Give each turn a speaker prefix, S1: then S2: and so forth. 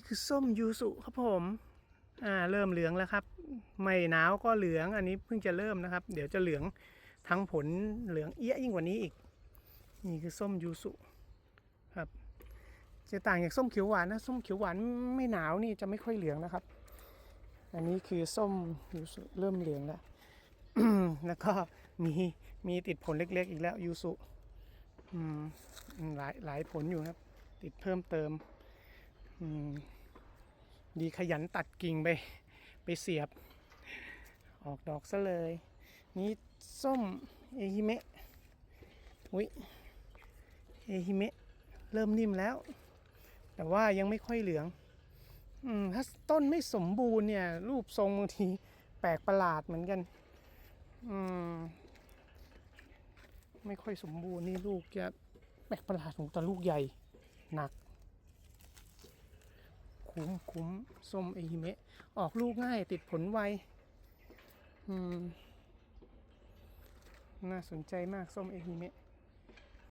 S1: นี่คือส้มยูสุครับผม อ่าเริ่มเหลืองแล้วครับ ไม่หนาวก็เหลืองอันนี้เพิ่งจะเริ่มนะครับ เดี๋ยวจะเหลืองทั้งผลเหลืองเอี้ยยิ่งกว่านี้อีก นี่คือส้มยูสุครับ จะต่างจากส้มเขียวหวานนะส้มเขียวหวานไม่หนาวนี่จะไม่ค่อยเหลืองนะครับ อันนี้คือส้มยูสุเริ่มเหลืองแล้วแล้วก็มีมีติดผลเล็กๆ อีกแล้วยูสุอืมหลายหลายผลอยู่ครับ ติดเพิ่มเติม ดีขยันตัดกิ่งไป ไปเสียบ ออกดอกซะเลย นี่ส้มเอฮิเมะอุ้ยเอฮิเมะเริ่มนิ่มแล้ว แต่ว่ายังไม่ค่อยเหลืองอืมถ้าต้นไม่สมบูรณ์เนี่ย รูปทรงบางทีแปลกประหลาดเหมือนกัน อืม ไม่ค่อยสมบูรณ์นี่ลูกจะแปลกประหลาดของแต่ลูกใหญ่ หนัก คุ้มคุ้มส้มเอฮิเมะ ออกลูกง่ายติดผลไวอืมน่าสนใจมากส้มเอฮิเมะ